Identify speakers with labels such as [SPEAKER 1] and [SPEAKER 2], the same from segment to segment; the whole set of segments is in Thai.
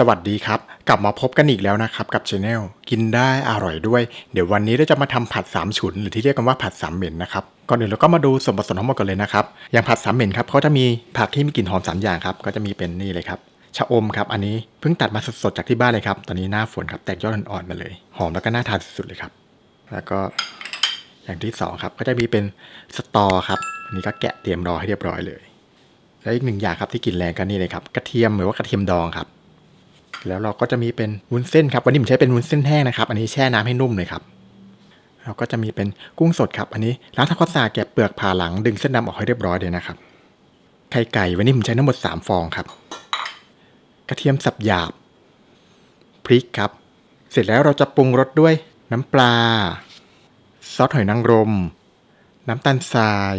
[SPEAKER 1] สวัสดีครับ กลับมาพบกันอีกแล้วนะครับ กับช anel กินได้อร่อยด้วย เดี๋ยววันนี้เราจะมาทำผัดสามฉุน หรือที่เรียกกันว่าผัดสามเหม็นนะครับก่อนอื่นเราก็มาดูส่วนผสมทั้งหมดกันเลยนะครับ อย่างผัดสามเหม็นครับเขาจะมีผักที่มีกลิ่นหอมสามอย่างครับ ก็จะมีเป็นนี่เลยครับชะอมครับ อันนี้เพิ่งตัดมาสดๆจากที่บ้านเลยครับ ตอนนี้หน้าฝนครับ แตกยอดอ่อนๆมาเลย หอมแล้วก็น่าทานสุดๆเลยครับ แล้วก็อย่างที่สองครับ ก็จะมีเป็นสตอครับอันนี้ก็แกะเตรียมรอให้เรียบร้อยเลย และอีกหนึ่งอย่างครับที่กลิ่นแรงก็นี่เลยครับ กระเทียมหรือว่ากระเทียมดองครับ แล้วเราก็จะมีเป็นวุ้นเส้นครับ วันนี้ผมใช้เป็นวุ้นเส้นแห้งนะครับ อันนี้แช่น้ำให้นุ่มเลยครับ เราก็จะมีเป็นกุ้งสดครับ อันนี้ล้างทำความสะอาดแกะเปลือกผ่าหลังดึงเส้นดำออกให้เรียบร้อยเลยนะครับ ไข่ไก่วันนี้ผมใช้ทั้งหมด 3 ฟองครับ กระเทียมสับหยาบ พริกครับ เสร็จแล้วเราจะปรุงรสด้วยน้ำปลา ซอสหอยนางรม น้ำตาลทราย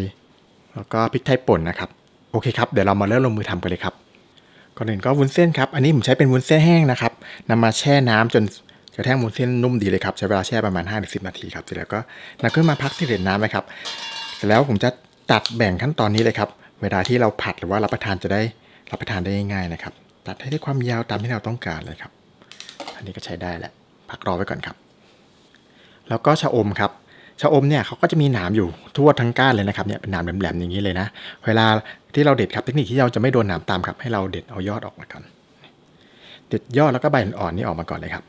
[SPEAKER 1] แล้วก็พริกไทยป่นนะครับ โอเคครับ เดี๋ยวเรามาเริ่มลงมือทำกันเลยครับ ก่อนอื่นก็วุ้นเส้นครับ อันนี้ผมใช้เป็นวุ้นเส้นแห้งนะครับนำมาแช่น้ำจนกระทั่งวุ้นเส้นนุ่มดีเลยครับ ใช้เวลาแช่ประมาณ 5-10 นาทีครับ เสร็จแล้วก็นำขึ้นมาพักที่เหลือน้ำไว้ครับ เสร็จแล้วผมจะตัดแบ่งขั้นตอนนี้เลยครับ เวลาที่เราผัดหรือว่ารับประทานจะได้รับประทานได้ง่ายๆนะครับ ตัดให้ได้ความยาวตามที่เราต้องการเลยครับ อันนี้ก็ใช้ได้แหละ พักรอไว้ก่อนครับ แล้วก็ชะอมครับ ชะอมเนี่ยเขาก็จะมีหนามอยู่ทั่วทั้งก้านเลยนะครับเนี่ยเป็นหนามแหลมๆอย่างนี้เลยนะ เวลาที่เราเด็ดครับเทคนิคที่เราจะไม่โดนหนามตามครับให้เราเด็ดเอายอดออกมาก่อนเด็ดยอดแล้วก็ใบอ่อนๆนี่ออกมาก่อนเลยครับ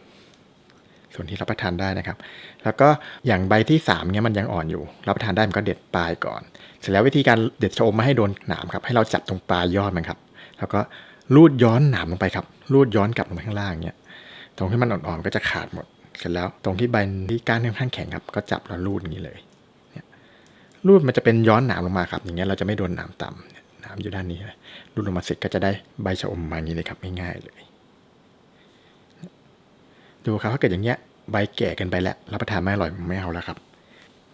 [SPEAKER 1] ส่วนที่รับประทานได้นะครับ แล้วก็อย่างใบที่3เนี่ยมันยังอ่อนอยู่ รับประทานได้มันก็เด็ดปลายก่อน เสร็จแล้ววิธีการเด็ดชะอมไม่ให้โดนหนามครับให้เราจับตรงปลายยอดมันครับ แล้วก็ลูดย้อนหนามลงไปครับลูดย้อนกลับลงไปข้างล่างเนี่ยตรงที่มันอ่อนๆก็จะขาดหมด เสร็จแล้ว ตรงที่ใบที่ก้านค่อนข้างแข็งครับ ก็จับแล้วรูดอย่างนี้เลยเนี่ยรูดมันจะเป็นย้อนหนามลงมาครับอย่างเงี้ยเราจะไม่โดนหนามต่ำหนามอยู่ด้านนี้ลยรูดลงมาเสร็จก็จะได้ใบชะอมมาอย่างนี้เลยครับง่ายๆเลย ดูครับถ้าเกิดอย่างเงี้ยใบแก่กันไปแล้วรับประทานไม่อร่อยไม่เอาแล้วครับ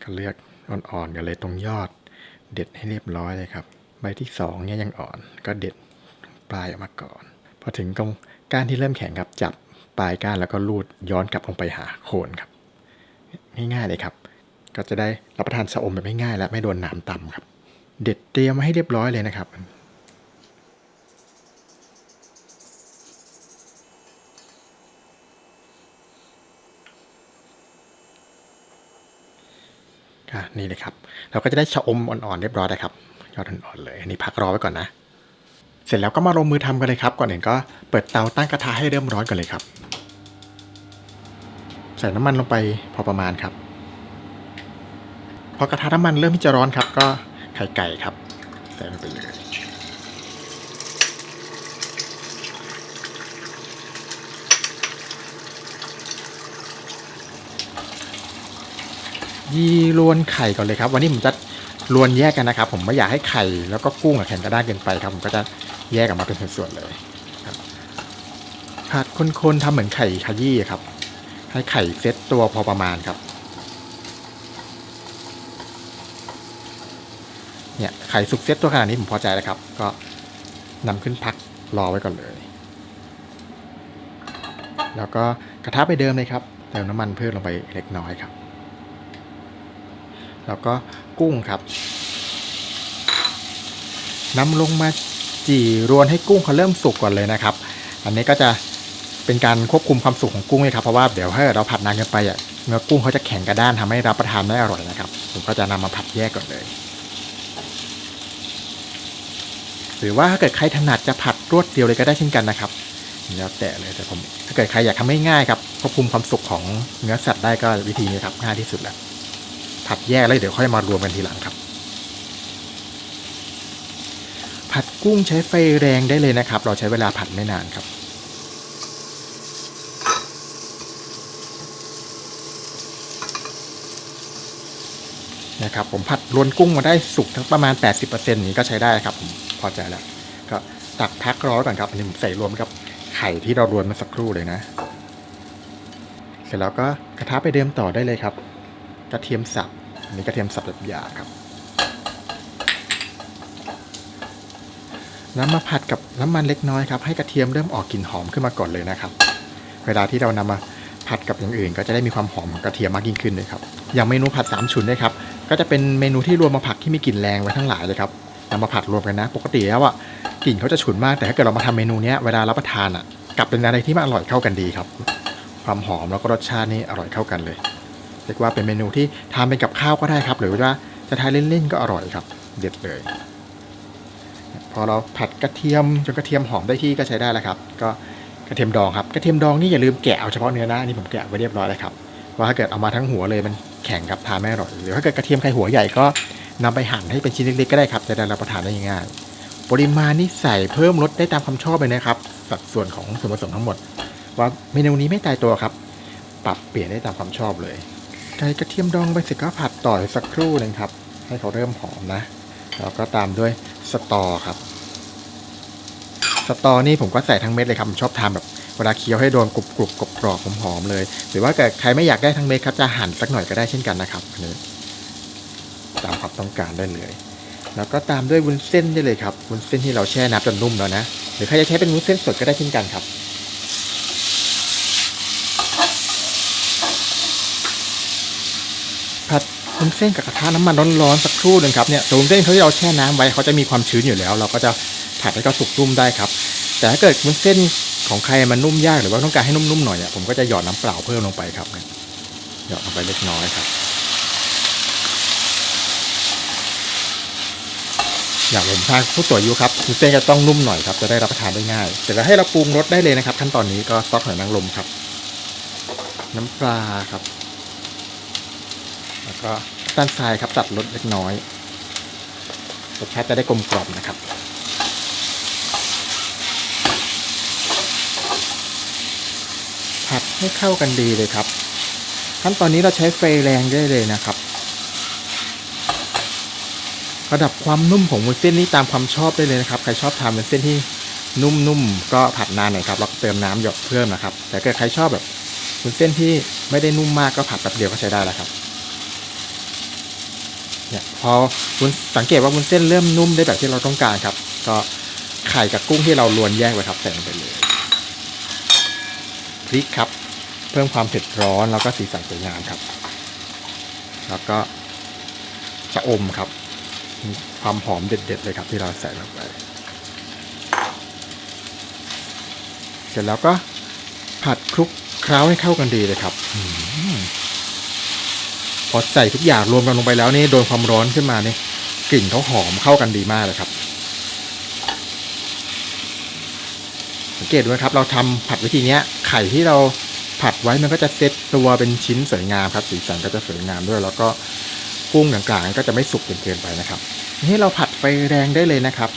[SPEAKER 1] ก็เลือกอ่อนๆกันเลยตรงยอด เด็ดให้เรียบร้อยเลยครับ ใบที่สองเนี่ยยังอ่อน ก็เด็ดปลายออกมาก่อน พอถึงตรงก้านที่เริ่มแข็งครับจับ ปลายก้านแล้วก็ลูดย้อนกลับลงไปหาโคนครับ ง่ายๆเลยครับ ก็จะได้รับประทานชะอมแบบง่ายๆและไม่โดนหนามต่ำครับ เด็ดเตรียมมาให้เรียบร้อยเลยนะครับนี่เลยครับ เราก็จะได้ชะอมอ่อนๆเรียบร้อยแล้วครับ ยอดอ่อนๆเลย อันนี้พักรอไว้ก่อนนะ เสร็จแล้วก็มาลงมือทำกันเลยครับ ก่อนอื่นก็เปิดเตาตั้งกระทะให้เริ่มร้อนกันเลยครับ ใส่น้ำมันลงไปพอประมาณครับ พอกระทะน้ำมันเริ่มที่จะร้อนครับ ก็ไข่ไก่ครับ ใส่ลงไปเลยยีรวนไข่ก่อนเลยครับ วันนี้ผมจะรวนแยกกันนะครับ ผมไม่อยากให้ไข่แล้วก็กุ้งอะแข็งกระด้างเกินไปครับ ผมก็จะแยกออกมาเป็นส่วนๆเลยผัดคนๆทำเหมือนไข่ขยี้ครับ ให้ไข่เซ็ตตัวพอประมาณครับ เนี่ยไข่สุกเซ็ตตัวขนาดนี้ผมพอใจแล้วครับ ก็นำขึ้นพักรอไว้ก่อนเลย แล้วก็กระทะไปเดิมเลยครับ เติมน้ำมันเพิ่มลงไปเล็กน้อยครับ แล้วก็กุ้งครับนำลงมาจี่รวนให้กุ้งเขาเริ่มสุกก่อนเลยนะครับ อันนี้ก็จะ เป็นการควบคุมความสุกของกุ้งเลยครับเพราะว่าเดี๋ยวถ้าเราผัดนานเกินไปอะเนื้อกุ้งเขาจะแข็งกระด้านทำให้รับประทานไม่อร่อยนะครับ ผมก็จะนำมาผัดแยกก่อนเลย หรือว่าถ้าเกิดใครถนัดจะผัดรวดเดียวเลยก็ได้เช่นกันนะครับแล้วแต่เลยแต่ผมถ้าเกิดใครอยากทำให้ง่ายครับควบคุมความสุกของเนื้อสัตว์ได้ก็วิธีนี้ครับง่ายที่สุดแล้วผัดแยกแล้วเดี๋ยวค่อยมารวมกันทีหลังครับ ผัดกุ้งใช้ไฟแรงได้เลยนะครับ เราใช้เวลาผัดไม่นานครับ นะครับผมผัดรวนกุ้งมาได้สุกทั้งประมาณ 80%นี้ก็ใช้ได้ครับผมพอใจแล้ว ก็ตักพักร้อนก่อนครับอันนี้ผมใส่รวมกับไข่ที่เรารวนมาสักครู่เลยนะ เสร็จแล้วก็กระทะไปเดิมต่อได้เลยครับ กระเทียมสับอันนี้กระเทียมสับแบบหยาครับนำมาผัดกับน้ำมันเล็กน้อยครับให้กระเทียมเริ่มออกกลิ่นหอมขึ้นมาก่อนเลยนะครับ เวลาที่เรานำมาผัดกับอย่างอื่น ก็จะได้มีความหอมของกระเทียมมากยิ่งขึ้นเลยครับ อย่างเมนูผัดสามฉุนเนี่ยครับก็จะเป็นเมนูที่รวมมาผักที่มีกลิ่นแรงไว้ทั้งหลายเลยครับนำมาผัดรวมกันนะ ปกติแล้วอะกลิ่นเขาจะฉุนมากแต่ถ้าเกิดเรามาทำเมนูเนี้ยเวลารับประทานอะกลับเป็นอะไรที่มันอร่อยเข้ากันดีครับ ความหอมแล้วก็รสชาตินี่อร่อยเข้ากันเลยเรียกว่าเป็นเมนูที่ทานเป็นกับข้าวก็ได้ครับ หรือว่าจะทานเล่นๆก็อร่อยครับ เด็ดเลย พอเราผัดกระเทียมจนกระเทียมหอมได้ที่ก็ใช้ได้แล้วครับ ก็กระเทียมดองครับกระเทียมดองนี่อย่าลืมแกะเอาเฉพาะเนื้อนะอันนี่ผมแกะไว้เรียบร้อยแล้วครับว่าถ้าเกิดเอามาทั้งหัวเลยมัน แข็งครับทานไม่อร่อยหรือถ้าเกิดกระเทียมใครหัวใหญ่ก็นำไปหั่นให้เป็นชิ้นเล็กๆก็ได้ครับจะได้รับประทานได้ง่ายปริมาณนี่ใส่เพิ่มลดได้ตามความชอบเลยนะครับ สัดส่วนของส่วนผสมทั้งหมด ว่าเมนูนี้ไม่ตายตัวครับ ปรับเปลี่ยนได้ตามความชอบเลยไก่กระเทียมดองไปเสร็จก็ผัดต่อสักครู่หนึงครับ ให้เขาเริ่มหอมนะแล้วก็ตามด้วยสตอครับ สตอนี่ผมก็ใส่ทั้งเม็ดเลยครับชอบทานแบบ เวลาเคี้ยวให้โดนกรุบกรุบกรอบกรอบหอมๆเลย หรือว่าเกิดใครไม่อยากได้ทั้งเม็ดครับจะหั่นสักหน่อยก็ได้เช่นกันนะครับอันนี้ตามความต้องการได้เลย แล้วก็ตามด้วยวุ้นเส้นได้เลยครับวุ้นเส้นที่เราแช่น้ำจนนุ่มแล้วนะ หรือใครจะใช้เป็นวุ้นเส้นสดก็ได้เช่นกันครับผัดวุ้นเส้นกับกระทะน้ำมันร้อนๆสักครู่หนึ่งครับเนี่ยตัววุ้นเส้นเขาที่เราแช่น้ำไว้เขาจะมีความชื้นอยู่แล้ว เราก็จะผัดให้เขาสุกนุ่มได้ครับ แต่ถ้าเกิดวุ้นเส้น ของใครมันนุ่มยากหรือว่าต้องการให้นุ่มๆหน่อยอะผมก็จะหยอดน้ำเปล่าเพิ่มลงไปครับหยอดลงไปเล็กน้อยครับ อย่างผมทานผู้ตัวยุครับวุ้นเส้นจะต้องนุ่มหน่อยครับจะได้รับประทานได้ง่ายเสร็จแล้วให้เราปรุงรสได้เลยนะครับ ขั้นตอนนี้ก็ซอสหอยนางรมครับ น้ำปลาครับ แล้วก็น้าลทรายครับตัดรสเล็กน้อยรสชาติจะได้กลมกล่อมนะครับ ผัดให้เข้ากันดีเลยครับ ขั้นตอนนี้เราใช้ไฟแรงได้เลยนะครับระดับความนุ่มของวุ้นเส้นนี้ตามความชอบได้เลยนะครับ ใครชอบทานวุ้นเส้นที่นุ่มๆก็ผัดนานหน่อยครับแล้วเติมน้ำหยดเพิ่มนะครับ แต่ถ้าใครชอบแบบวุ้นเส้นที่ไม่ได้นุ่มมากก็ผัดแป๊บเดียวก็ใช้ได้แล้วครับเนี่ยพอวุ้นสังเกตว่าวุ้นเส้นเริ่มนุ่มได้แบบที่เราต้องการครับ ก็ไข่กับกุ้งที่เราลวนแยกไว้ครับใส่ลงไปเลย พริกครับ เพิ่มความเผ็ดร้อนแล้วก็สีสันสวยงามครับ แล้วก็ชะอมครับความหอมเด็ด ๆ เลยครับที่เราใส่ลงไป เสร็จแล้วก็ผัดคลุกเคล้าให้เข้ากันดีเลยครับอพอใส่ทุกอย่างรวมกันลงไปแล้วนี่โดนความร้อนขึ้นมานี่กลิ่นเขาหอมเข้ากันดีมากเลยครับ สังเกตดูนะครับ เราทำผัดวิธีเนี้ย ไข่ที่เราผัดไว้มันก็จะเซตตัวเป็นชิ้นสวยงามครับ สีสันก็จะสวยงามด้วย แล้วก็กุ้งต่างๆก็จะไม่สุกจนเกินไปนะครับนี่เราผัดไฟแรงได้เลยนะครับ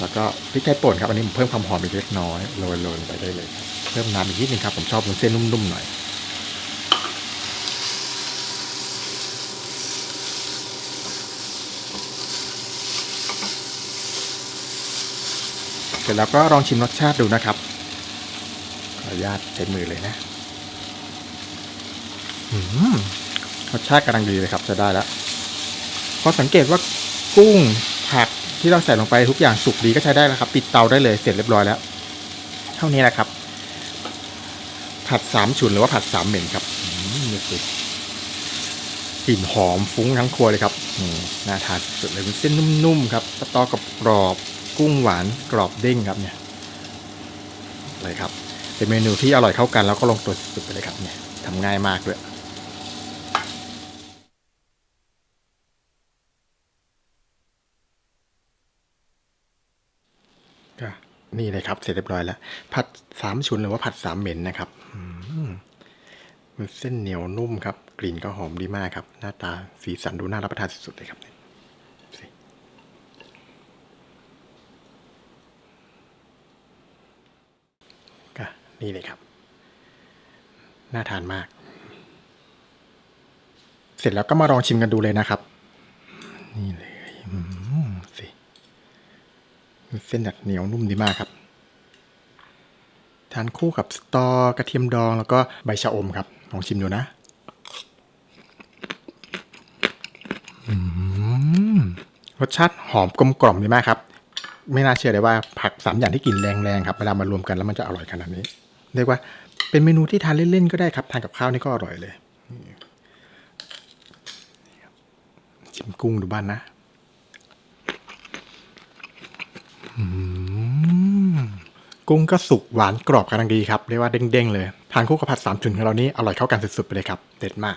[SPEAKER 1] แล้วก็พริกไทยป่นครับอันนี้ผมเพิ่มความหอมอีกเล็กน้อยโรยๆไปได้เลยเพิ่มน้ำอีกนิดนึงครับผมชอบมันเส้นนุ่มๆหน่อย เสร็จแล้วก็ลองชิมรสชาติดูนะครับ ขออนุญาตใช้มือเลยนะรสชาติกำลังดีเลยครับจะได้แล้วพอสังเกตว่ากุ้งผักที่เราใส่ลงไปทุกอย่างสุกดีก็ใช้ได้แล้วครับ ปิดเตาได้เลยเสร็จเรียบร้อยแล้ว เท่านี้แหละครับ ผัดสามฉุนหรือว่าผัดสามเหม็นครับอืมนี่สิกลิ่นหอมฟุ้งทั้งครัวเลยครับน่าทานสุดเลยเป็นเส้นนุ่มๆครับสตอกับกรอบ กุ้งหวานกรอบเด้งครับเนี่ยเลยครับ เป็นเมนูที่อร่อยเข้ากันแล้วก็ลงตัวสุดๆไปเลยครับเนี่ยทำง่ายมากด้วยก็นี่เลยครับ เสร็จเรียบร้อยแล้ว ผัดสามฉุนหรือว่าผัดสามเหม็นนะครับมันเส้นเหนียวนุ่มครับ กลิ่นก็หอมดีมากครับ หน้าตาสีสันดูน่ารับประทานสุดๆเลยครับสิก็ นี่เลยครับ น่าทานมาก เสร็จแล้วก็มาลองชิมกันดูเลยนะครับ นี่เลยสิเส้นแบบเหนียวนุ่มดีมากครับ ทานคู่กับสตอกระเทียมดองแล้วก็ใบชะอมครับ ลองชิมดูนะรสชาติหอมกลมกล่อมดีมากครับ ไม่น่าเชื่อเลยว่าผักสามอย่างที่กินแรงๆครับเวลามารวมกันแล้วมันจะอร่อยขนาดนี้ เรียกว่าเป็นเมนูที่ทานเล่นๆก็ได้ครับ ทานกับข้าวนี่ก็อร่อยเลยชิมกุ้งดูบ้านนะกุ้งก็สุกหวานกรอบกำลังดีครับ เรียกว่าเด้งๆเลย ทานคู่กับผัดสามฉุนของเรานี้อร่อยเข้ากันสุดๆไปเลยครับ เด็ดมาก